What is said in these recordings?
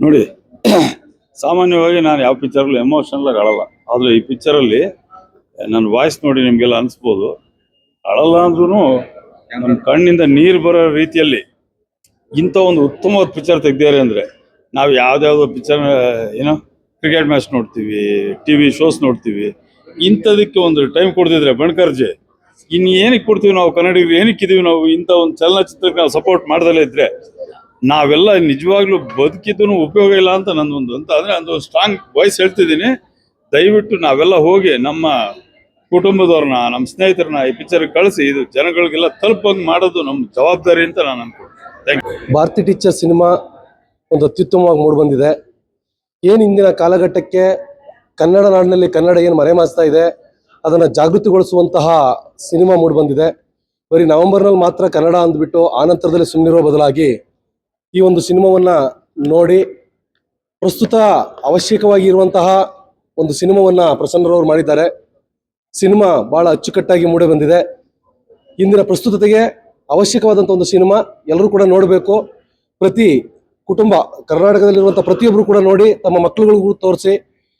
ನೋಡಿ, ಸಾಮಾನ್ಯವಾಗಿ ನಾನು ಯಾವ ಪಿಕ್ಚರಲ್ಲಿ ಎಮೋಷನಲ್ ಆಗಿ ಅಳಲ್ಲ. ಆದ್ರೆ ಈ ಪಿಕ್ಚರಲ್ಲಿ ನನ್ನ ವಾಯ್ಸ್ ನೋಡಿ ನಿಮಗೆಲ್ಲ ಅನಿಸ್ಬೋದು. ಅಳಲ್ಲ ಅಂದ್ರೂ ನಮ್ಮ ಕಣ್ಣಿಂದ ನೀರು ಬರೋ ರೀತಿಯಲ್ಲಿ ಇಂಥ ಒಂದು ಉತ್ತಮವಾದ ಪಿಕ್ಚರ್ ತೆಗ್ದಿದ್ದಾರೆ ಅಂದ್ರೆ ನಾವು ಯಾವುದ್ಯಾವುದೋ ಪಿಕ್ಚರ್ ಏನೋ ಕ್ರಿಕೆಟ್ ಮ್ಯಾಚ್ ನೋಡ್ತೀವಿ ಟಿ ವಿ ಶೋಸ್ ನೋಡ್ತೀವಿ. ಇಂಥದಕ್ಕೆ ಒಂದು ಟೈಮ್ ಕೊಡ್ತಿದ್ರೆ ಬಣ್ಕರ್ಜಿ ಇನ್ನು ಏನಕ್ಕೆ ಕೊಡ್ತೀವಿ ನಾವು ಕನ್ನಡಿಗರು ಏನಕ್ಕಿದೀವಿ ನಾವು ಇಂಥ ಒಂದು ಚಲನಚಿತ್ರಕ್ಕೆ ನಾವು ಸಪೋರ್ಟ್ ಮಾಡ್ದಲೇ ಇದ್ರೆ ನಾವೆಲ್ಲ ನಿಜವಾಗ್ಲೂ ಬದುಕಿದ್ದು ಉಪಯೋಗ ಇಲ್ಲ ಅಂತ ನಂದೊಂದು ಅಂತ. ಅಂದ್ರೆ ಒಂದು ಸ್ಟ್ರಾಂಗ್ ವಾಯ್ಸ್ ಹೇಳ್ತಿದ್ದೀನಿ. ದಯವಿಟ್ಟು ನಾವೆಲ್ಲ ಹೋಗಿ ನಮ್ಮ ಕುಟುಂಬದವ್ರನ್ನ, ನಮ್ಮ ಸ್ನೇಹಿತರನ್ನ ಈ ಪಿಕ್ಚರ್ ಕಳಿಸಿ. ಇದು ಜನಗಳಿಗೆಲ್ಲ ತಲುಪಂಗೆ ಮಾಡೋದು ನಮ್ಮ ಜವಾಬ್ದಾರಿ ಅಂತ ನಾನು ಯು ಭಾರತಿ ಟೀಚರ್ ಸಿನಿಮಾ ಒಂದು ಅತ್ಯುತ್ತಮವಾಗಿ ಮೂಡಿಬಂದಿದೆ. ಏನು ಇಂದಿನ ಕಾಲಘಟ್ಟಕ್ಕೆ ಕನ್ನಡ ನಾಡಿನಲ್ಲಿ ಕನ್ನಡ ಏನು ಮರೆಮಾಚ್ತಾ ಇದೆ, ಅದನ್ನು ಜಾಗೃತಿಗೊಳಿಸುವಂತಹ ಸಿನಿಮಾ ಮೂಡಿಬಂದಿದೆ. ಬರೀ ನವೆಂಬರ್ನಲ್ಲಿ ಮಾತ್ರ ಕನ್ನಡ ಅಂದ್ಬಿಟ್ಟು ಆನಂತರದಲ್ಲಿ ಸುಮ್ಮನಿರೋ ಬದಲಾಗಿ ಈ ಒಂದು ಸಿನಿಮಾವನ್ನು ನೋಡಿ ಪ್ರಸ್ತುತ ಅವಶ್ಯಕವಾಗಿ ಇರುವಂತಹ ಒಂದು ಸಿನಿಮಾವನ್ನು ಪ್ರಸನ್ನರವರು ಮಾಡಿದ್ದಾರೆ. ಸಿನಿಮಾ ಬಹಳ ಅಚ್ಚುಕಟ್ಟಾಗಿ ಮೂಡಿ ಬಂದಿದೆ. ಇಂದಿನ ಪ್ರಸ್ತುತತೆಗೆ ಅವಶ್ಯಕವಾದಂಥ ಒಂದು ಸಿನಿಮಾ ಎಲ್ಲರೂ ಕೂಡ ನೋಡಬೇಕು. ಪ್ರತಿ ಕುಟುಂಬ ಕರ್ನಾಟಕದಲ್ಲಿರುವಂಥ ಪ್ರತಿಯೊಬ್ಬರು ಕೂಡ ನೋಡಿ ತಮ್ಮ ಮಕ್ಕಳುಗಳಿಗೂ ತೋರಿಸಿ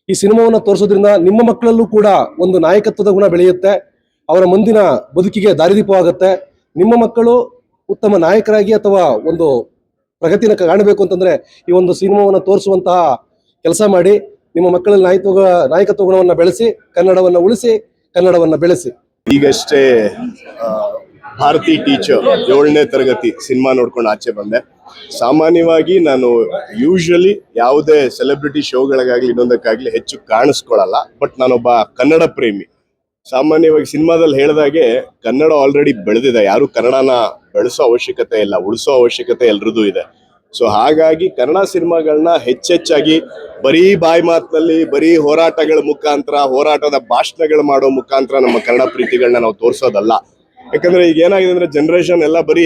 ಈ ಸಿನಿಮಾವನ್ನು ತೋರಿಸೋದ್ರಿಂದ ನಿಮ್ಮ ಮಕ್ಕಳಲ್ಲೂ ಕೂಡ ಒಂದು ನಾಯಕತ್ವದ ಗುಣ ಬೆಳೆಯುತ್ತೆ. ಅವರ ಮುಂದಿನ ಬದುಕಿಗೆ ದಾರಿದೀಪವಾಗುತ್ತೆ. ನಿಮ್ಮ ಮಕ್ಕಳು ಉತ್ತಮ ನಾಯಕರಾಗಿ ಅಥವಾ ಒಂದು ಪ್ರಗತಿನ ಕಾಣಬೇಕು ಅಂತಂದ್ರೆ ಈ ಒಂದು ಸಿನಿಮಾವನ್ನು ತೋರಿಸುವಂತಹ ಕೆಲಸ ಮಾಡಿ ನಿಮ್ಮ ಮಕ್ಕಳಲ್ಲಿ ನಾಯಕತ್ವ ನಾಯಕತ್ವ ಗುಣವನ್ನು ಬೆಳೆಸಿ, ಕನ್ನಡವನ್ನು ಉಳಿಸಿ, ಕನ್ನಡವನ್ನು ಬೆಳೆಸಿ. ಈಗಷ್ಟೇ ಭಾರತಿ ಟೀಚರ್ ಏಳನೇ ತರಗತಿ ಸಿನಿಮಾ ನೋಡ್ಕೊಂಡು ಆಚೆ ಬಂದೆ. ಸಾಮಾನ್ಯವಾಗಿ ನಾನು ಯೂಶಲಿ ಯಾವುದೇ ಸೆಲೆಬ್ರಿಟಿ ಶೋಗಳಿಗಾಗ್ಲಿ ಇನ್ನೊಂದಕ್ಕಾಗ್ಲಿ ಹೆಚ್ಚು ಕಾಣಿಸ್ಕೊಳ್ಳಲ್ಲ, ಬಟ್ ನಾನೊಬ್ಬ ಕನ್ನಡ ಪ್ರೇಮಿ. ಸಾಮಾನ್ಯವಾಗಿ ಸಿನಿಮಾದಲ್ಲಿ ಹೇಳಿದಾಗೆ ಕನ್ನಡ ಆಲ್ರೆಡಿ ಬೆಳೆದಿದೆ. ಯಾರು ಕನ್ನಡನ ಬೆಳೆಸೋ ಅವಶ್ಯಕತೆ ಇಲ್ಲ, ಉಳಿಸೋ ಅವಶ್ಯಕತೆ ಎಲ್ರದ್ದು ಇದೆ. ಸೊ ಹಾಗಾಗಿ ಕನ್ನಡ ಸಿನಿಮಾಗಳನ್ನ ಹೆಚ್ಚೆಚ್ಚಾಗಿ ಬರೀ ಬಾಯಿ ಮಾತಿನಲ್ಲಿ, ಬರೀ ಹೋರಾಟಗಳ ಮುಖಾಂತರ, ಹೋರಾಟದ ಭಾಷಣಗಳು ಮಾಡೋ ಮುಖಾಂತರ ನಮ್ಮ ಕನ್ನಡ ಪ್ರೀತಿಗಳನ್ನ ನಾವು ತೋರಿಸೋದಲ್ಲ. ಯಾಕಂದ್ರೆ ಈಗ ಏನಾಗಿದೆ ಅಂದ್ರೆ ಜನರೇಷನ್ ಎಲ್ಲ ಬರೀ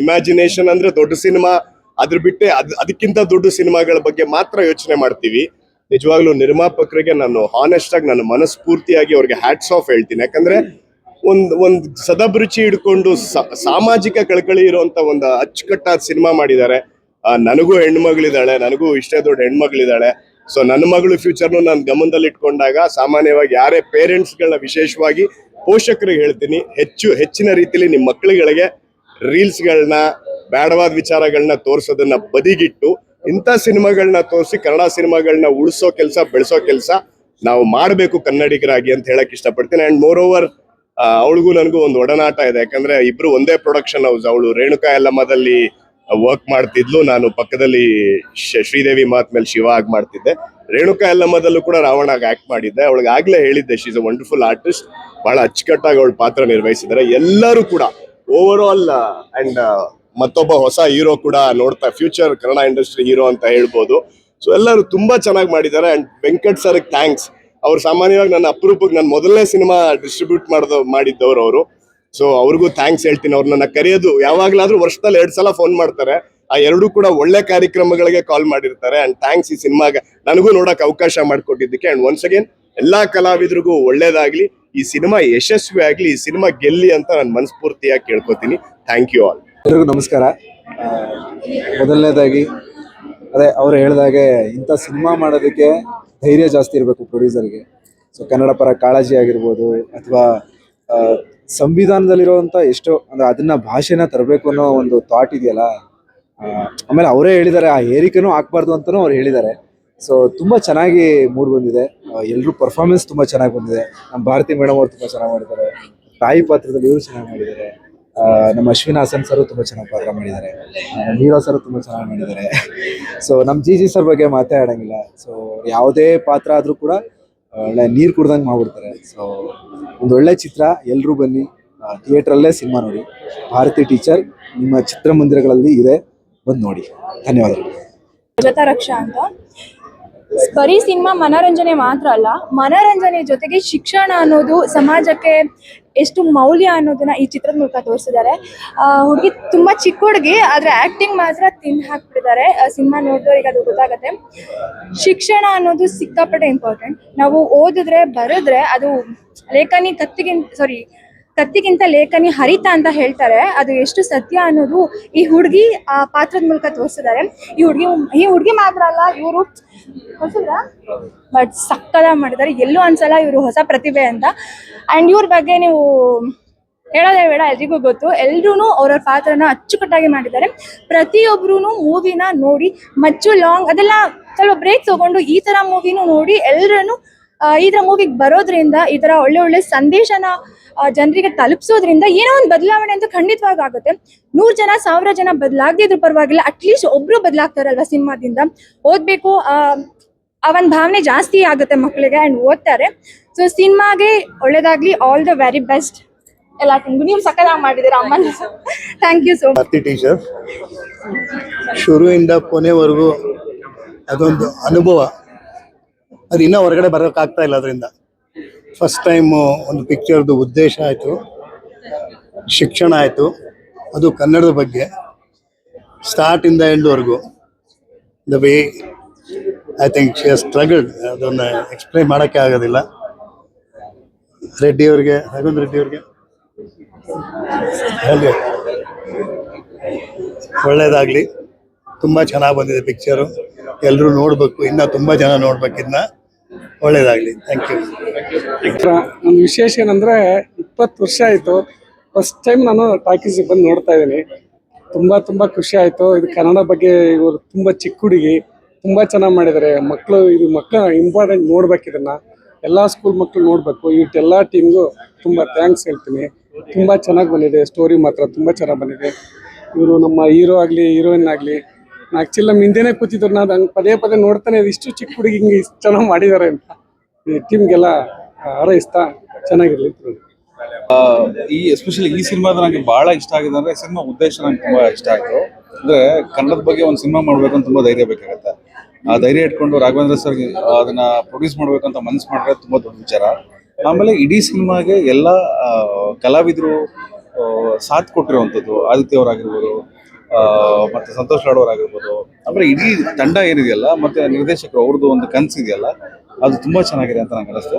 ಇಮ್ಯಾಜಿನೇಷನ್ ಅಂದ್ರೆ ದೊಡ್ಡ ಸಿನಿಮಾ, ಅದ್ರ ಬಿಟ್ಟೆ ಅದ್, ಅದಕ್ಕಿಂತ ದೊಡ್ಡ ಸಿನಿಮಾಗಳ ಬಗ್ಗೆ ಮಾತ್ರ ಯೋಚನೆ ಮಾಡ್ತೀವಿ. ನಿಜವಾಗ್ಲೂ ನಿರ್ಮಾಪಕರಿಗೆ ನಾನು ಹಾನೆಸ್ಟ್ ಆಗಿ ನಾನು ಮನಸ್ಫೂರ್ತಿಯಾಗಿ ಅವ್ರಿಗೆ ಹ್ಯಾಟ್ಸ್ ಆಫ್ ಹೇಳ್ತೀನಿ. ಯಾಕಂದ್ರೆ ಒಂದ್ ಒಂದ್ ಸದಭಿರುಚಿ ಹಿಡ್ಕೊಂಡು ಸಾಮಾಜಿಕ ಕಳಕಳಿ ಇರುವಂತ ಒಂದು ಅಚ್ಚುಕಟ್ಟಾದ ಸಿನಿಮಾ ಮಾಡಿದ್ದಾರೆ. ನನಗೂ ಹೆಣ್ಮಗಳಿದ್ದಾಳೆ, ನನಗೂ ಇಷ್ಟೇ ದೊಡ್ಡ ಹೆಣ್ಮಗಳಿದ್ದಾಳೆ. ಸೊ ನನ್ನ ಮಗಳು ಫ್ಯೂಚರ್ನು ನಾನು ಗಮನದಲ್ಲಿ ಇಟ್ಕೊಂಡಾಗ ಸಾಮಾನ್ಯವಾಗಿ ಯಾರೇ ಪೇರೆಂಟ್ಸ್ಗಳನ್ನ ವಿಶೇಷವಾಗಿ ಪೋಷಕರಿಗೆ ಹೇಳ್ತೀನಿ. ಹೆಚ್ಚು, ಹೆಚ್ಚಿನ ರೀತಿಯಲ್ಲಿ ನಿಮ್ಮ ಮಕ್ಕಳುಗಳಿಗೆ ರೀಲ್ಸ್ಗಳನ್ನ ಬೇಡವಾದ ವಿಚಾರಗಳನ್ನ ತೋರಿಸೋದನ್ನ ಬದಿಗಿಟ್ಟು ಇಂಥ ಸಿನಿಮಾಗಳನ್ನ ತೋರಿಸಿ ಕನ್ನಡ ಸಿನಿಮಾಗಳನ್ನ ಉಳಿಸೋ ಕೆಲಸ, ಬೆಳೆಸೋ ಕೆಲಸ ನಾವು ಮಾಡಬೇಕು ಕನ್ನಡಿಗರಾಗಿ ಅಂತ ಹೇಳಕ್ ಇಷ್ಟಪಡ್ತೀನಿ. ಅಂಡ್ ಮೋರ್ ಓವರ್ ಅವಳಿಗೂ ನನಗೂ ಒಂದು ಒಡನಾಟ ಇದೆ. ಯಾಕಂದ್ರೆ ಇಬ್ರು ಒಂದೇ ಪ್ರೊಡಕ್ಷನ್ ಹೌಸ್ ಅವಳು ರೇಣುಕಾ ಎಲ್ಲಮ್ಮದಲ್ಲಿ ವರ್ಕ್ ಮಾಡ್ತಿದ್ಲು. ನಾನು ಪಕ್ಕದಲ್ಲಿ ಶ- ಶ್ರೀದೇವಿ ಮಾತ್ ಮೇಲೆ ಶಿವ ಆಗಿ ಮಾಡ್ತಿದ್ದೆ. ರೇಣುಕಾ ಎಲ್ಲಮ್ಮದಲ್ಲೂ ಕೂಡ ರಾವಣಾಗಿ ಆಕ್ಟ್ ಮಾಡಿದ್ದೆ. ಅವಳಿಗೆ ಆಗ್ಲೇ ಹೇಳಿದ್ದೆ ಶೀಸ್ ಅ ವಂಡರ್ಫುಲ್ ಆರ್ಟಿಸ್ಟ್ ಬಹಳ ಅಚ್ಚುಕಟ್ಟಾಗಿ ಅವಳು ಪಾತ್ರ ನಿರ್ವಹಿಸಿದ್ದಾರೆ. ಎಲ್ಲರೂ ಕೂಡ ಓವರ್ ಆಲ್ ಅಂಡ್ ಮತ್ತೊಬ್ಬ ಹೊಸ ಹೀರೋ ಕೂಡ ನೋಡ್ತಾ ಫ್ಯೂಚರ್ ಕನ್ನಡ ಇಂಡಸ್ಟ್ರಿ ಹೀರೋ ಅಂತ ಹೇಳ್ಬೋದು. ಸೊ ಎಲ್ಲರೂ ತುಂಬಾ ಚೆನ್ನಾಗಿ ಮಾಡಿದ್ದಾರೆ ಅಂಡ್ ವೆಂಕಟ್ ಸರ್ ಥ್ಯಾಂಕ್ಸ್ ಅವ್ರು ಸಾಮಾನ್ಯವಾಗಿ ನನ್ನ ಅಪರೂಪಕ್ಕೆ ನನ್ನ ಮೊದಲನೇ ಸಿನಿಮಾ ಡಿಸ್ಟ್ರಿಬ್ಯೂಟ್ ಮಾಡ್ದ, ಮಾಡಿದ್ದವ್ರು ಅವರು. ಸೊ ಅವ್ರಿಗೂ ಥ್ಯಾಂಕ್ಸ್ ಹೇಳ್ತೀನಿ. ಅವ್ರು ನನ್ನ ಕರೆಯೋದು ಯಾವಾಗಲಾದರೂ ವರ್ಷದಲ್ಲಿ ಎರಡು ಸಲ ಫೋನ್ ಮಾಡ್ತಾರೆ. ಆ ಎರಡೂ ಕೂಡ ಒಳ್ಳೆ ಕಾರ್ಯಕ್ರಮಗಳಿಗೆ ಕಾಲ್ ಮಾಡಿರ್ತಾರೆ ಅಂಡ್ ಥ್ಯಾಂಕ್ಸ್ ಈ ಸಿನಿಮಾಗೆ ನನಗೂ ನೋಡಕ್ ಅವಕಾಶ ಮಾಡಿಕೊಟ್ಟಿದ್ದಕ್ಕೆ. ಅಂಡ್ ಒನ್ಸ್ ಅಗೇನ್ ಎಲ್ಲಾ ಕಲಾವಿದರಿಗೂ ಒಳ್ಳೇದಾಗ್ಲಿ. ಈ ಸಿನಿಮಾ ಯಶಸ್ವಿ ಆಗ್ಲಿ ಈ ಸಿನಿಮಾ ಗೆಲ್ಲಿ ಅಂತ ನಾನು ಮನಸ್ಫೂರ್ತಿಯಾಗಿ ಕೇಳ್ಕೊತೀನಿ. ಥ್ಯಾಂಕ್ ಯು ಆಲ್ ಎಲ್ರಿಗೂ ನಮಸ್ಕಾರ. ಮೊದಲನೇದಾಗಿ, ಅದೇ ಅವ್ರು ಹೇಳ್ದಾಗೆ ಇಂಥ ಸಿನಿಮಾ ಮಾಡೋದಕ್ಕೆ ಧೈರ್ಯ ಜಾಸ್ತಿ ಇರಬೇಕು ಪ್ರೊಡ್ಯೂಸರ್ಗೆ ಸೊ ಕನ್ನಡ ಪರ ಕಾಳಜಿ ಆಗಿರ್ಬೋದು ಅಥವಾ ಸಂವಿಧಾನದಲ್ಲಿರುವಂಥ ಎಷ್ಟೋ, ಅಂದರೆ ಅದನ್ನ ಭಾಷೆನ ತರಬೇಕು ಅನ್ನೋ ಒಂದು ಥಾಟ್ ಇದೆಯಲ್ಲ ಆಮೇಲೆ ಅವರೇ ಹೇಳಿದ್ದಾರೆ, ಆ ಏರಿಕೆನೂ ಹಾಕ್ಬಾರ್ದು ಅಂತಲೂ ಅವ್ರು ಹೇಳಿದ್ದಾರೆ. ಸೊ ತುಂಬ ಚೆನ್ನಾಗಿ ಮೂಡ್ ಬಂದಿದೆ. ಎಲ್ಲರೂ ಪರ್ಫಾರ್ಮೆನ್ಸ್ ತುಂಬ ಚೆನ್ನಾಗಿ ಬಂದಿದೆ. ನಮ್ಮ ಭಾರತಿ ಮೇಡಮ್ ಅವರು ತುಂಬ ಚೆನ್ನಾಗಿ ಮಾಡಿದ್ದಾರೆ. ತಾಯಿ ಪಾತ್ರದಲ್ಲಿ ಇವರು ಚೆನ್ನಾಗಿ ಮಾಡಿದ್ದಾರೆ. ನಮ್ಮ ಅಶ್ವಿನ್ ಹಾಸನ್ ಸರ್ ತುಂಬಾ ಚೆನ್ನಾಗಿ ಪಾತ್ರ ಮಾಡಿದ್ದಾರೆ. ಹೀರೋ ಸರ್ ತುಂಬಾ ಚೆನ್ನಾಗಿ ಮಾಡಿದ್ದಾರೆ. ಸೊ ನಮ್ಮ ಜಿ ಜಿ ಸರ್ ಬಗ್ಗೆ ಮಾತಾಡಂಗಿಲ್ಲ. ಸೊ ಯಾವುದೇ ಪಾತ್ರ ಆದ್ರೂ ಕೂಡ ಒಳ್ಳೆ ನೀರು ಕುಡ್ದಂಗೆ ಮಾಡ್ಬಿಡ್ತಾರೆ. ಸೊ ಒಂದು ಒಳ್ಳೆ ಚಿತ್ರ ಎಲ್ಲರೂ ಬನ್ನಿ. ಥಿಯೇಟ್ರಲ್ಲೇ ಸಿನಿಮಾ ನೋಡಿ. ಭಾರತಿ ಟೀಚರ್, ನಿಮ್ಮ ಚಿತ್ರಮಂದಿರಗಳಲ್ಲಿ ಇದೆ. ಬಂದು ನೋಡಿ. ಧನ್ಯವಾದಗಳು. ಸುಜಾತ ರಕ್ಷಾ ಅಂತ. ಬರೀ ಸಿನಿಮಾ ಮನೋರಂಜನೆ ಮಾತ್ರ ಅಲ್ಲ, ಮನೋರಂಜನೆ ಜೊತೆಗೆ ಶಿಕ್ಷಣ ಅನ್ನೋದು ಸಮಾಜಕ್ಕೆ ಎಷ್ಟು ಮೌಲ್ಯ ಅನ್ನೋದನ್ನ ಈ ಚಿತ್ರದ ಮೂಲಕ ತೋರಿಸಿದ್ದಾರೆ. ಹುಡುಗಿ ತುಂಬಾ ಚಿಕ್ಕ ಹುಡುಗಿ, ಆದ್ರೆ ಆಕ್ಟಿಂಗ್ ಮಾತ್ರ ತಿನ್ ಹಾಕ್ಬಿಟ್ಟಿದ್ದಾರೆ. ಸಿನಿಮಾ ನೋಡೋರಿಗೆ ಅದು ಗೊತ್ತಾಗತ್ತೆ. ಶಿಕ್ಷಣ ಅನ್ನೋದು ಸಿಕ್ಕಾಪಟ್ಟೆ ಇಂಪಾರ್ಟೆಂಟ್ ನಾವು ಓದಿದ್ರೆ, ಬರೆದ್ರೆ ಅದು ಲೇಖನಿ ಕತ್ತಿಗಿಂತ ಸಾರಿ ಕತ್ತಿಗಿಂತ ಲೇಖನಿ ಹರಿತ ಅಂತ ಹೇಳ್ತಾರೆ. ಅದು ಎಷ್ಟು ಸತ್ಯ ಅನ್ನೋದು ಈ ಹುಡುಗಿ ಆ ಪಾತ್ರದ ಮೂಲಕ ತೋರಿಸಿದ್ದಾರೆ. ಈ ಹುಡುಗಿ ಈ ಹುಡುಗಿ ಮಾತ್ರ ಅಲ್ಲ, ಇವರು ಬಟ್ ಸಕ್ಕದ ಮಾಡಿದ್ದಾರೆ. ಎಲ್ಲೂ ಅನ್ಸಲ್ಲ ಇವರು ಹೊಸ ಪ್ರತಿಭೆ ಅಂತ. ಅಂಡ್ ಇವ್ರ ಬಗ್ಗೆ ನೀವು ಹೇಳೋದೇ ಬೇಡ, ಎಲ್ರಿಗೂ ಗೊತ್ತು. ಎಲ್ರೂ ಅವರ ಪಾತ್ರನ ಅಚ್ಚುಕಟ್ಟಾಗಿ ಮಾಡಿದ್ದಾರೆ. ಪ್ರತಿಯೊಬ್ರು ಮೂವಿನ ನೋಡಿ, ಮಚ್ಚು ಲಾಂಗ್ ಅದೆಲ್ಲ ಸ್ವಲ್ಪ ಬ್ರೇಕ್ ತಗೊಂಡು ಈ ತರ ಮೂವಿನೂ ನೋಡಿ ಎಲ್ಲರನ್ನು ಈ ತರ ಮೂವಿಗೆ ಬರೋದ್ರಿಂದ ಈ ತರ ಒಳ್ಳೆ ಒಳ್ಳೆ ಸಂದೇಶನ ಜನರಿಗೆ ತಲುಪಿಸೋದ್ರಿಂದ ಏನೋ ಒಂದು ಬದಲಾವಣೆ ಅಂತ ಖಂಡಿತವಾಗಿ ಆಗುತ್ತೆ. ನೂರ್ ಜನ, ಸಾವಿರ ಜನ ಬದಲಾಗದಿದ್ರು ಪರವಾಗಿಲ್ಲ ಅಟ್ಲೀಸ್ಟ್ ಒಬ್ರು ಬದಲಾಗ್ತಾರಲ್ವಾ ಸಿನಿಮಾದಿಂದ. ಓದ್ಬೇಕು, ಆ ಆ ಒಂದು ಭಾವನೆ ಜಾಸ್ತಿ ಆಗುತ್ತೆ ಮಕ್ಕಳಿಗೆ ಅಂಡ್ ಓದ್ತಾರೆ. ಸೊ ಸಿನಿಮಾಗೆ ಒಳ್ಳೇದಾಗ್ಲಿ ಆಲ್ ದ ವೆರಿ ಬೆಸ್ಟ್ ಎಲ್ಲ ತಿಂಗು ನೀವು ಸಕ್ಕದಾಗಿ ಮಾಡಿದಿರ ಅಮ್ಮನ. Thank you so much teacher, ಶುರುವಿಂದ ಕೊನೆವರೆಗೂ ಅದೊಂದು ಅನುಭವ. ಅದು ಇನ್ನೂ ಹೊರಗಡೆ ಬರೋಕ್ಕಾಗ್ತಾ ಇಲ್ಲ ಅದರಿಂದ. ಫಸ್ಟ್ ಟೈಮು ಒಂದು ಪಿಕ್ಚರ್ದು ಉದ್ದೇಶ ಆಯಿತು. ಶಿಕ್ಷಣ ಆಯಿತು. ಅದು ಕನ್ನಡದ ಬಗ್ಗೆ. ಸ್ಟಾರ್ಟಿಂದ ಎಂಡ್ವರೆಗೂ. The way I think she struggled ಅದನ್ನು ಎಕ್ಸ್ಪ್ಲೈನ್ ಮಾಡೋಕ್ಕೆ ಆಗೋದಿಲ್ಲ. ರೆಡ್ಡಿ ರಘುಂದ್ ರೆಡ್ಡಿಯವ್ರಿಗೆ ಹಾಗೆ? ಒಳ್ಳೇದಾಗಲಿ. ತುಂಬ ಚೆನ್ನಾಗಿ ಬಂದಿದೆ ಪಿಕ್ಚರು ಎಲ್ಲರೂ ನೋಡಬೇಕು. ಇನ್ನೂ ತುಂಬ ಜನ ನೋಡ್ಬೇಕಿನ್ನ. ಒಳ್ಳೇದಾಗಲಿ. ಥ್ಯಾಂಕ್ ಯು ನನ್ನ ವಿಶೇಷ ಏನಂದ್ರೆ ಇಪ್ಪತ್ತು ವರ್ಷ ಆಯಿತು. ಫಸ್ಟ್ ಟೈಮ್ ನಾನು ಟಾಕೀಸಿಗೆ ಬಂದು ನೋಡ್ತಾ ಇದ್ದೀನಿ. ತುಂಬ ತುಂಬ ಖುಷಿ ಆಯಿತು. ಇದು ಕನ್ನಡ ಬಗ್ಗೆ ಇವರು ತುಂಬ ಚಿಕ್ಕ ಹುಡುಗಿ. ತುಂಬ ಚೆನ್ನಾಗಿ ಮಾಡಿದ್ದಾರೆ. ಮಕ್ಕಳು ಇದು ಮಕ್ಕಳು ಇಂಪಾರ್ಟೆಂಟ್ ನೋಡ್ಬೇಕು ಇದನ್ನು. ಎಲ್ಲ ಸ್ಕೂಲ್ ಮಕ್ಕಳು ನೋಡಬೇಕು. ಇವ್ರೆಲ್ಲ ಟೀಮ್ಗೂ ತುಂಬ ಥ್ಯಾಂಕ್ಸ್ ಹೇಳ್ತೀನಿ. ತುಂಬ ಚೆನ್ನಾಗಿ ಬಂದಿದೆ. ಸ್ಟೋರಿ ಮಾತ್ರ ತುಂಬ ಚೆನ್ನಾಗಿ ಬಂದಿದೆ. ಇವರು ನಮ್ಮ ಹೀರೋ ಆಗಲಿ ಹೀರೋಯಿನ್ ಆಗಲಿ ಆ್ಯಕ್ಚುಲಿ ನಮ್ಮ ಹಿಂದೆನೇ ಕೂತಿದ್ರು. ನಾನು ಹಂಗೆ ಪದೇ ಪದೇ ನೋಡ್ತಾನೆ ಇಷ್ಟು ಚಿಕ್ಕ ಹುಡುಗಿ ಹಿಂಗೆ ಇಷ್ಟು ಚೆನ್ನಾಗಿ ಮಾಡಿದ್ದಾರೆ ಅಂತ. ಈ ಟೀಮ್ಗೆಲ್ಲ ಹಾರೈಸ್ತಾ ಚೆನ್ನಾಗಿರ್ಲಿ ಈ ಎಸ್ಪೆಷಲಿ ಈ ಸಿನಿಮಾದ ನನಗೆ ಬಹಳ ಇಷ್ಟ ಆಗಿದೆ ಅಂದ್ರೆ ಸಿನಿಮಾ ಉದ್ದೇಶ ನಂಗೆ ತುಂಬಾ ಇಷ್ಟ ಆಯ್ತು. ಅಂದ್ರೆ ಕನ್ನಡದ ಬಗ್ಗೆ ಒಂದು ಸಿನಿಮಾ ಮಾಡ್ಬೇಕು ಅಂತ ತುಂಬಾ ಧೈರ್ಯ ಬೇಕಾಗತ್ತೆ. ಆ ಧೈರ್ಯ ಇಟ್ಕೊಂಡು ರಾಘವೇಂದ್ರ ಸರ್ ಅದನ್ನ ಪ್ರೊಡ್ಯೂಸ್ ಮಾಡ್ಬೇಕು ಅಂತ ಮನಸ್ಸು ಮಾಡಿದ್ರೆ ತುಂಬಾ ದೊಡ್ಡ ವಿಚಾರ. ಆಮೇಲೆ ಇಡೀ ಸಿನಿಮಾಗೆ ಎಲ್ಲ ಕಲಾವಿದರು ಸಾಥ್ ಕೊಟ್ಟಿರುವಂಥದ್ದು. ಆದಿತ್ಯವರಾಗಿರ್ಬೋದು ಮತ್ತೆ ಸಂತೋಷ್ ಲಾಡ್ ಆಗಿರ್ಬೋದು. ಇಡೀ ತಂಡ ಏನಿದೆಯಲ್ಲ, ಮತ್ತೆ ನಿರ್ದೇಶಕರು ಅವ್ರದ್ದು ಒಂದು ಕನಸಿದೆಯಲ್ಲ ಅದು ತುಂಬಾ ಚೆನ್ನಾಗಿದೆ ಅಂತ ನಂಗೆ ಅನಿಸ್ತು.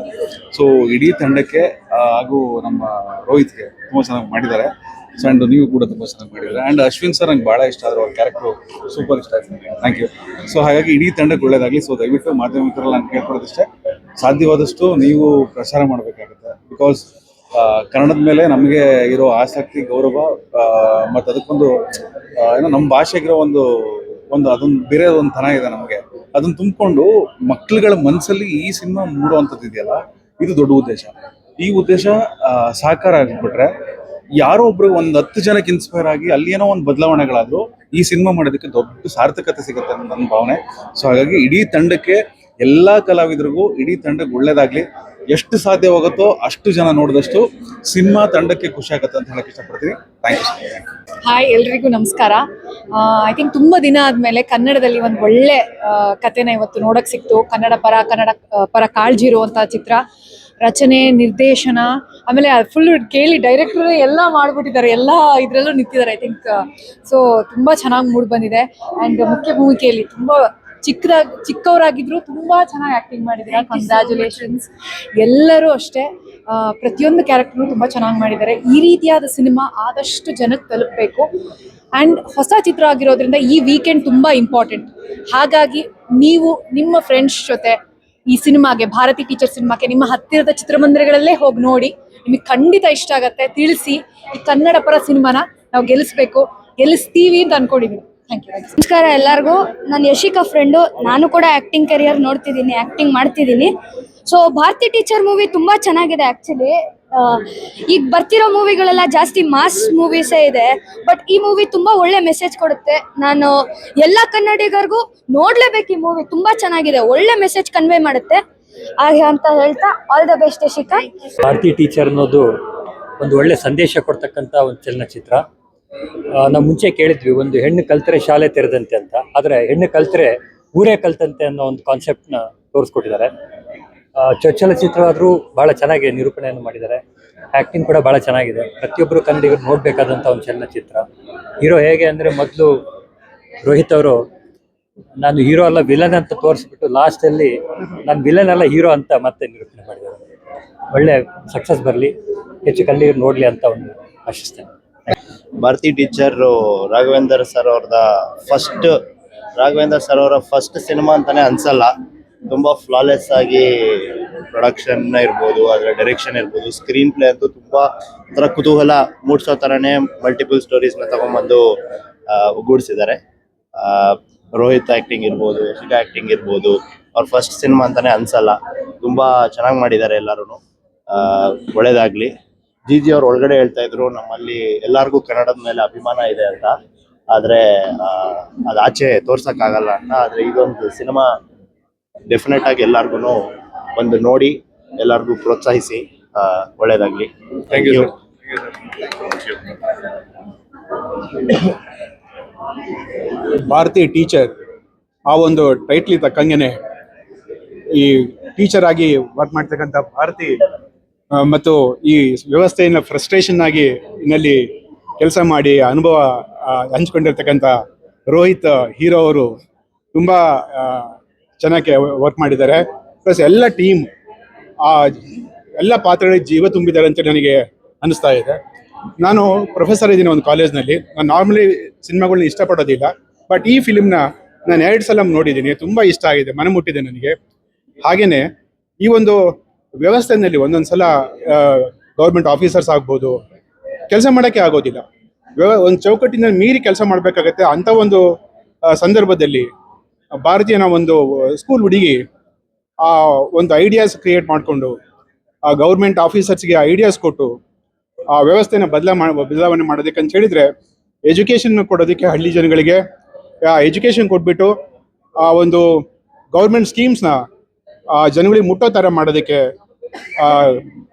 ಸೊ ಇಡೀ ತಂಡಕ್ಕೆ ಹಾಗೂ ನಮ್ಮ ರೋಹಿತ್ಗೆ ತುಂಬಾ ಚೆನ್ನಾಗಿ ಮಾಡಿದ್ದಾರೆ. ಸೊ ಅಂಡ್ ನೀವು ಕೂಡ ತುಂಬಾ ಚೆನ್ನಾಗಿ ಮಾಡಿದ್ದಾರೆ. ಅಂಡ್ ಅಶ್ವಿನ್ ಸರ್ ನಂಗೆ ಬಹಳ ಇಷ್ಟ ಆದರೆ, ಅವ್ರ ಕ್ಯಾರೆಕ್ಟ್ರು ಸೂಪರ್ ಇಷ್ಟ ಆಯ್ತು ನನಗೆ ಥ್ಯಾಂಕ್ ಯು ಸೊ ಹಾಗಾಗಿ ಇಡೀ ತಂಡಕ್ಕೆ ಒಳ್ಳೇದಾಗಲಿ. ಸೊ ದಯವಿಟ್ಟು ಮಾಧ್ಯಮ ಮಿತ್ರರಲ್ಲಿ ನಾನು ಕೇಳ್ಕೊಳ್ಳೋದಿಷ್ಟೇ ಸಾಧ್ಯವಾದಷ್ಟು ನೀವು ಪ್ರಚಾರ ಮಾಡಬೇಕಾಗುತ್ತೆ. ಬಿಕಾಸ್ ಕನ್ನಡದ ಮೇಲೆ ನಮಗೆ ಇರೋ ಆಸಕ್ತಿ, ಗೌರವ ಮತ್ತು ಅದಕ್ಕೊಂದು ಏನೋ ನಮ್ಮ ಭಾಷೆಗಿರೋ ಒಂದು ಒಂದು ಅದೊಂದು ಬೇರೆ ಒಂದು ತನ ಇದೆ ನಮಗೆ. ಅದನ್ನ ತುಂಬಿಕೊಂಡು ಮಕ್ಕಳುಗಳ ಮನಸ್ಸಲ್ಲಿ ಈ ಸಿನಿಮಾ ಮೂಡುವಂಥದ್ದು ಇದೆಯಲ್ಲ, ಇದು ದೊಡ್ಡ ಉದ್ದೇಶ. ಈ ಉದ್ದೇಶ ಸಾಕಾರ ಆಗಿಬಿಟ್ರೆ ಯಾರೋ ಒಬ್ರು ಒಂದು ಹತ್ತು ಜನಕ್ಕೆ ಇನ್ಸ್ಪೈರ್ ಆಗಿ ಅಲ್ಲಿ ಏನೋ ಒಂದು ಬದಲಾವಣೆಗಳಾದ್ರು ಈ ಸಿನಿಮಾ ಮಾಡೋದಕ್ಕೆ ದೊಡ್ಡ ಸಾರ್ಥಕತೆ ಸಿಗುತ್ತೆ ಅನ್ನೋ ನನ್ನ ಭಾವನೆ. ಸೊ ಹಾಗಾಗಿ ಇಡೀ ತಂಡಕ್ಕೆ ಎಲ್ಲಾ ಕಲಾವಿದರಿಗೂ, ಇಡೀ ತಂಡಕ್ಕೆ ಒಳ್ಳೇದಾಗ್ಲಿ. ಎಷ್ಟು ಸಾಧ್ಯವಾಗುತ್ತೋ ಅಷ್ಟು ಜನ ನೋಡಿದಷ್ಟು ಸಿನಿಮಾ ತಂಡಕ್ಕೆ ಖುಷಿ ಆಗುತ್ತೆ ಅಂತ ಹೇಳಕ್ ಇಷ್ಟಪಡ್ತೀನಿ. ಥ್ಯಾಂಕ್ ಯು ಹಾಯ್ ಎಲ್ರಿಗೂ ನಮಸ್ಕಾರ. ಐ ಥಿಂಕ್ ತುಂಬ ದಿನ ಆದ್ಮೇಲೆ ಕನ್ನಡದಲ್ಲಿ ಒಂದು ಒಳ್ಳೆ ಕಥೆನ ಇವತ್ತು ನೋಡಕ್ ಸಿಕ್ತು. ಕನ್ನಡ ಪರ ಕನ್ನಡ ಪರ ಕಾಳಜಿ ಇರುವಂತಹ ಚಿತ್ರ. ರಚನೆ, ನಿರ್ದೇಶನ, ಆಮೇಲೆ ಫುಲ್ ಕೇಳಿ ಡೈರೆಕ್ಟರ್ ಎಲ್ಲ ಮಾಡ್ಬಿಟ್ಟಿದ್ದಾರೆ. ಎಲ್ಲ ಇದರಲ್ಲೂ ನಿಂತಿದ್ದಾರೆ ಐ ಥಿಂಕ್ ಸೊ ತುಂಬ ಚೆನ್ನಾಗಿ ಮೂಡ್ ಬಂದಿದೆ. ಆ್ಯಂಡ್ ಮುಖ್ಯ ಭೂಮಿಕೆಯಲ್ಲಿ ತುಂಬ ಚಿಕ್ಕದಾಗಿ ಚಿಕ್ಕವರಾಗಿದ್ರು ತುಂಬಾ ಚೆನ್ನಾಗಿ ಆಕ್ಟಿಂಗ್ ಮಾಡಿದ್ದಾರೆ. ಕಂಗ್ರ್ಯಾಚುಲೇಷನ್ಸ್ ಎಲ್ಲರೂ ಅಷ್ಟೇ ಪ್ರತಿಯೊಂದು ಕ್ಯಾರೆಕ್ಟರ್ ತುಂಬಾ ಚೆನ್ನಾಗಿ ಮಾಡಿದ್ದಾರೆ. ಈ ರೀತಿಯಾದ ಸಿನಿಮಾ ಆದಷ್ಟು ಜನಕ್ಕೆ ತಲುಪಬೇಕು. ಆ್ಯಂಡ್ ಹೊಸ ಚಿತ್ರ ಆಗಿರೋದ್ರಿಂದ ಈ ವೀಕೆಂಡ್ ತುಂಬ ಇಂಪಾರ್ಟೆಂಟ್ ಹಾಗಾಗಿ ನೀವು ನಿಮ್ಮ ಫ್ರೆಂಡ್ಸ್ ಜೊತೆ ಈ ಸಿನಿಮಾಗೆ, ಭಾರತಿ ಟೀಚರ್ ಸಿನಿಮಾಗೆ ನಿಮ್ಮ ಹತ್ತಿರದ ಚಿತ್ರಮಂದಿರಗಳಲ್ಲೇ ಹೋಗಿ ನೋಡಿ, ನಿಮಗೆ ಖಂಡಿತ ಇಷ್ಟ ಆಗತ್ತೆ. ತಿಳಿಸಿ, ಈ ಕನ್ನಡ ಪರ ಸಿನಿಮಾನ ನಾವು ಗೆಲ್ಲಿಸ್ಬೇಕು ಗೆಲ್ಲಿಸ್ತೀವಿ ಅಂತ ಅನ್ಕೊಂಡಿದ್ದೀನಿ ನಮಸ್ಕಾರ ಎಲ್ಲರಿಗೂ. ನಾನು ಯಶಿಕಾ ಫ್ರೆಂಡು ನಾನು ಕೂಡ ಆಕ್ಟಿಂಗ್ ಕೆರಿಯರ್ ನೋಡ್ತಿದ್ದೀನಿ ಆಕ್ಟಿಂಗ್ ಮಾಡ್ತಿದ್ದೀನಿ ಸೊ ಭಾರತಿ ಟೀಚರ್ ಮೂವಿ ತುಂಬ ಚೆನ್ನಾಗಿದೆ ಆ್ಯಕ್ಚುಲಿ ಈಗ ಬರ್ತಿರೋ ಮೂವಿಗಳೆಲ್ಲ ಜಾಸ್ತಿ ಮಾಸ್ ಮೂವೀಸೇ ಇದೆ. ಬಟ್ ಈ ಮೂವಿ ತುಂಬ ಒಳ್ಳೆ ಮೆಸೇಜ್ ಕೊಡುತ್ತೆ. ನಾನು ಎಲ್ಲ ಕನ್ನಡಿಗರಿಗೂ ನೋಡ್ಲೇಬೇಕು ಈ ಮೂವಿ ತುಂಬ ಚೆನ್ನಾಗಿದೆ. ಒಳ್ಳೆ ಮೆಸೇಜ್ ಕನ್ವೆ ಮಾಡುತ್ತೆ. ಹಾಗೆ ಅಂತ ಹೇಳ್ತಾ all the best Yashika. Bharathi teacher ಅನ್ನೋದು ಒಂದು ಒಳ್ಳೆ ಸಂದೇಶ ಕೊಡ್ತಕ್ಕಂಥ ಒಂದು ಚಲನಚಿತ್ರ. ನಾವು ಮುಂಚೆ ಕೇಳಿದ್ವಿ, ಒಂದು ಹೆಣ್ಣು ಕಲ್ತರೆ ಶಾಲೆ ತೆರೆದಂತೆ ಅಂತ. ಆದರೆ ಹೆಣ್ಣು ಕಲ್ತರೆ ಊರೇ ಕಲ್ತಂತೆ ಅನ್ನೋ ಒಂದು ಕಾನ್ಸೆಪ್ಟ್ನ ತೋರಿಸ್ಕೊಟ್ಟಿದ್ದಾರೆ. ಚೊಚ್ಚಲ ಚಿತ್ರವಾದರೂ ಬಹಳ ಚೆನ್ನಾಗಿ ನಿರೂಪಣೆಯನ್ನು ಮಾಡಿದ್ದಾರೆ. ಆ್ಯಕ್ಟಿಂಗ್ ಕೂಡ ಬಹಳ ಚೆನ್ನಾಗಿದೆ. ಪ್ರತಿಯೊಬ್ಬರು ಕನ್ನಡಿಗರು ನೋಡಬೇಕಾದಂಥ ಒಂದು ಚಲನಚಿತ್ರ. ಹೀರೋ ಹೇಗೆ ಅಂದರೆ ಮೊದಲು ರೋಹಿತ್ ಅವರು, ನಾನು ಹೀರೋ ಅಲ್ಲ ವಿಲನ್ ಅಂತ ತೋರಿಸ್ಬಿಟ್ಟು ಲಾಸ್ಟಲ್ಲಿ ನಾನು ವಿಲನ್ ಅಲ್ಲ ಹೀರೋ ಅಂತ ಮತ್ತೆ ನಿರೂಪಣೆ ಮಾಡಿದ್ದಾರೆ. ಒಳ್ಳೆ ಸಕ್ಸಸ್ ಬರಲಿ, ಹೆಚ್ಚು ಕನ್ನಡಿಗರು ನೋಡಲಿ ಅಂತ ಒಂದು ಆಶಿಸ್ತೇನೆ. ಭಾರತಿ ಟೀಚರ್ ರಾಘವೇಂದ್ರ ಸರ್ ಅವ್ರದ ಫಸ್ಟ್ ರಾಘವೇಂದ್ರ ಸರ್ ಅವರ ಫಸ್ಟ್ ಸಿನಿಮಾ ಅಂತಾನೆ ಅನ್ಸಲ್ಲ. ತುಂಬಾ ಫ್ಲಾಲೆಸ್ ಆಗಿ ಪ್ರೊಡಕ್ಷನ್ ಇರ್ಬೋದು ಅದರ ಡೈರೆಕ್ಷನ್ ಇರ್ಬೋದು ಸ್ಕ್ರೀನ್ ಪ್ಲೇ ಅಂತೂ ತುಂಬಾ ಒಂಥರ ಕುತೂಹಲ ಮೂಡಿಸೋ ಥರನೇ ಮಲ್ಟಿಪಲ್ ಸ್ಟೋರೀಸ್ನ ತಗೊಂಡ್ಬಂದು ಒಗ್ಗೂಡಿಸಿದ್ದಾರೆ ರೋಹಿತ್ ಆಕ್ಟಿಂಗ್ ಇರ್ಬೋದು ಶಿಖಾ ಆಕ್ಟಿಂಗ್ ಇರ್ಬೋದು, ಅವ್ರ ಫಸ್ಟ್ ಸಿನಿಮಾ ಅಂತಾನೆ ಅನ್ಸಲ್ಲ. ತುಂಬಾ ಚೆನ್ನಾಗಿ ಮಾಡಿದ್ದಾರೆ ಎಲ್ಲರೂ ಒಳ್ಳೇದಾಗ್ಲಿ. ಜಿ ಜಿ ಅವ್ರು ಒಳಗಡೆ ಹೇಳ್ತಾ ಇದ್ರು ನಮ್ಮಲ್ಲಿ ಎಲ್ಲರಿಗೂ ಕನ್ನಡದ ಮೇಲೆ ಅಭಿಮಾನ ಇದೆ ಅಂತ. ಆದ್ರೆ ಆ, ಅದ್ ಆಚೆ ತೋರ್ಸಕ್ ಆಗಲ್ಲ ಅಂತ. ಆದ್ರೆ ಇದೊಂದು ಸಿನಿಮಾ ಡೆಫಿನೆಟ್ ಆಗಿ ಎಲ್ಲಾರ್ಗು ಒಂದು ನೋಡಿ ಎಲ್ಲಾರ್ಗೂ ಪ್ರೋತ್ಸಾಹಿಸಿ ಆ, ಒಳ್ಳೇದಾಗ್ಲಿ. ಥ್ಯಾಂಕ್ ಯು ಭಾರತೀಯ ಟೀಚರ್ ಆ ಒಂದು ಟೈಟ್ಲಿ ತಕ್ಕಂಗೆನೆ ಈ ಟೀಚರ್ ಆಗಿ ವರ್ಕ್ ಮಾಡ್ತಕ್ಕಂಥ ಭಾರತಿ ಮತ್ತು ಈ ವ್ಯವಸ್ಥೆಯನ್ನ ಫ್ರಸ್ಟ್ರೇಷನ್ ಆಗಿ ಇನ್ನಲ್ಲಿ ಕೆಲಸ ಮಾಡಿ ಅನುಭವ ಹಂಚ್ಕೊಂಡಿರ್ತಕ್ಕಂಥ ರೋಹಿತ್ ಹೀರೋ ಅವರು ತುಂಬ ಚೆನ್ನಾಗಿ ವರ್ಕ್ ಮಾಡಿದ್ದಾರೆ. ಪ್ಲಸ್ ಎಲ್ಲ ಟೀಮ್ ಆ, ಎಲ್ಲ ಪಾತ್ರಗಳಿಗೆ ಜೀವ ತುಂಬಿದ್ದಾರೆ ಅಂತ ನನಗೆ ಅನಿಸ್ತಾ ಇದೆ. ನಾನು ಪ್ರೊಫೆಸರ್ ಇದ್ದೀನಿ ಒಂದು ಕಾಲೇಜ್ನಲ್ಲಿ ನಾನು ನಾರ್ಮಲಿ ಸಿನಿಮಾಗಳನ್ನ ಇಷ್ಟಪಡೋದಿಲ್ಲ. ಬಟ್ ಈ ಫಿಲಿಮ್ನ ನಾನು ಎರಡು ಸಲ ನೋಡಿದ್ದೀನಿ. ತುಂಬ ಇಷ್ಟ ಆಗಿದೆ. ಮನ ಮುಟ್ಟಿದೆ ನನಗೆ. ಹಾಗೆಯೇ ಈ ಒಂದು ವ್ಯವಸ್ಥೆನಲ್ಲಿ ಒಂದೊಂದು ಸಲ ಗೌರ್ಮೆಂಟ್ ಆಫೀಸರ್ಸ್ ಆಗ್ಬೋದು, ಕೆಲಸ ಮಾಡೋಕ್ಕೆ ಆಗೋದಿಲ್ಲ. ಒಂದು ಚೌಕಟ್ಟಿನ ಮೀರಿ ಕೆಲಸ ಮಾಡಬೇಕಾಗತ್ತೆ ಅಂಥ ಒಂದು ಸಂದರ್ಭದಲ್ಲಿ ಭಾರತೀಯನ ಒಂದು ಸ್ಕೂಲ್ ಹುಡುಗಿ, ಆ, ಒಂದು ಐಡಿಯಾಸ್ ಕ್ರಿಯೇಟ್ ಮಾಡಿಕೊಂಡು, ಆ ಗೌರ್ಮೆಂಟ್ ಆಫೀಸರ್ಸ್ಗೆ ಐಡಿಯಾಸ್ ಕೊಟ್ಟು, ಆ, ವ್ಯವಸ್ಥೆನ ಬದಲಾ ಬದಲಾವಣೆ ಮಾಡೋದಕ್ಕೆ ಅಂತ ಹೇಳಿದ್ರೆ ಎಜುಕೇಷನ್ ಕೊಡೋದಕ್ಕೆ ಹಳ್ಳಿ ಜನಗಳಿಗೆ ಎಜುಕೇಷನ್ ಕೊಟ್ಬಿಟ್ಟು, ಆ, ಒಂದು ಗೌರ್ಮೆಂಟ್ ಸ್ಕೀಮ್ಸ್ನ ಆ, ಜನಗಳಿಗೆ ಮುಟ್ಟೋ ಥರ ಮಾಡೋದಕ್ಕೆ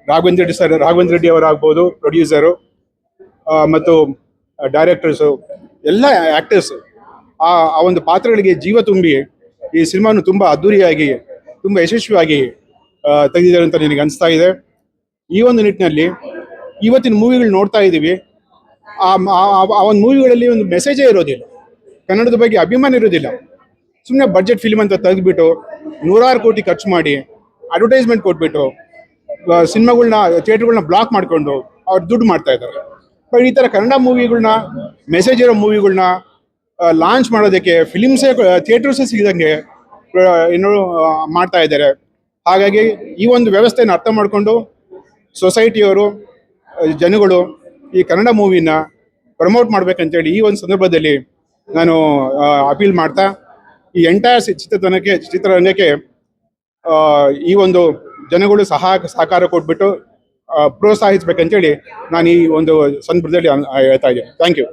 ರಾಘವೇಂದ್ರ ರೆಡ್ಡಿ ಸರ್, ರಾಘವೇಂದ್ರ ರೆಡ್ಡಿ ಅವರಾಗ್ಬೋದು, ಪ್ರೊಡ್ಯೂಸರು ಮತ್ತು ಡೈರೆಕ್ಟರ್ಸು, ಎಲ್ಲ ಆ್ಯಕ್ಟರ್ಸು ಆ ಆ ಒಂದು ಪಾತ್ರಗಳಿಗೆ ಜೀವ ತುಂಬಿ ಈ ಸಿನಿಮಾನು ತುಂಬ ಅದ್ಧೂರಿಯಾಗಿ ತುಂಬ ಯಶಸ್ವಿಯಾಗಿ ತೆಗೆದಿದ್ದಾರೆ ಅಂತ ನನಗೆ ಅನಿಸ್ತಾ ಇದೆ. ಈ ಒಂದು ನಿಟ್ಟಿನಲ್ಲಿ ಇವತ್ತಿನ ಮೂವಿಗಳು ನೋಡ್ತಾ ಇದ್ದೀವಿ. ಆ ಒಂದು ಮೂವಿಗಳಲ್ಲಿ ಒಂದು ಮೆಸೇಜೇ ಇರೋದಿಲ್ಲ. ಕನ್ನಡದ ಬಗ್ಗೆ ಅಭಿಮಾನ ಇರೋದಿಲ್ಲ. ಸುಮ್ಮನೆ ಬಜೆಟ್ ಫಿಲ್ಮ್ ಅಂತ ತೆಗೆದ್ಬಿಟ್ಟು ನೂರಾರು ಕೋಟಿ ಖರ್ಚು ಮಾಡಿ ಅಡ್ವರ್ಟೈಸ್ಮೆಂಟ್ ಕೊಟ್ಬಿಟ್ಟು ಸಿನಿಮಾಗಳನ್ನ ಥಿಯೇಟ್ರ್ಗಳನ್ನ ಬ್ಲಾಕ್ ಮಾಡಿಕೊಂಡು ಅವ್ರು ದುಡ್ಡು ಮಾಡ್ತಾ ಇದ್ದಾರೆ. ಬಟ್ ಈ ಥರ ಕನ್ನಡ ಮೂವಿಗಳನ್ನ ಮೆಸೇಜ್ ಇರೋ ಮೂವಿಗಳನ್ನ ಲಾಂಚ್ ಮಾಡೋದಕ್ಕೆ ಫಿಲಿಮ್ಸೇ ಥಿಯೇಟರ್ಸೇ ಸಿಗದಂಗೆ ಏನೋ ಮಾಡ್ತಾ ಇದ್ದಾರೆ. ಹಾಗಾಗಿ ಈ ಒಂದು ವ್ಯವಸ್ಥೆಯನ್ನು ಅರ್ಥ ಮಾಡಿಕೊಂಡು ಸೊಸೈಟಿಯವರು ಜನಗಳು ಈ ಕನ್ನಡ ಮೂವಿನ ಪ್ರಮೋಟ್ ಮಾಡ್ಬೇಕಂತೇಳಿ ಈ ಒಂದು ಸಂದರ್ಭದಲ್ಲಿ ನಾನು ಅಪೀಲ್ ಮಾಡ್ತಾ ಈ ಎಂಟೈರ್ ಚಿತ್ರತನಕ್ಕೆ ಚಿತ್ರರಂಗಕ್ಕೆ ಈ ಒಂದು ಜನಗಳು ಸಹ ಸಹಕಾರ ಕೊಟ್ಬಿಟ್ಟು ಪ್ರೋತ್ಸಾಹಿಸ್ಬೇಕಂತೇಳಿ ನಾನು ಈ ಒಂದು ಸಂದರ್ಭದಲ್ಲಿ ಹೇಳ್ತಾ ಇದ್ದೀನಿ. Thank you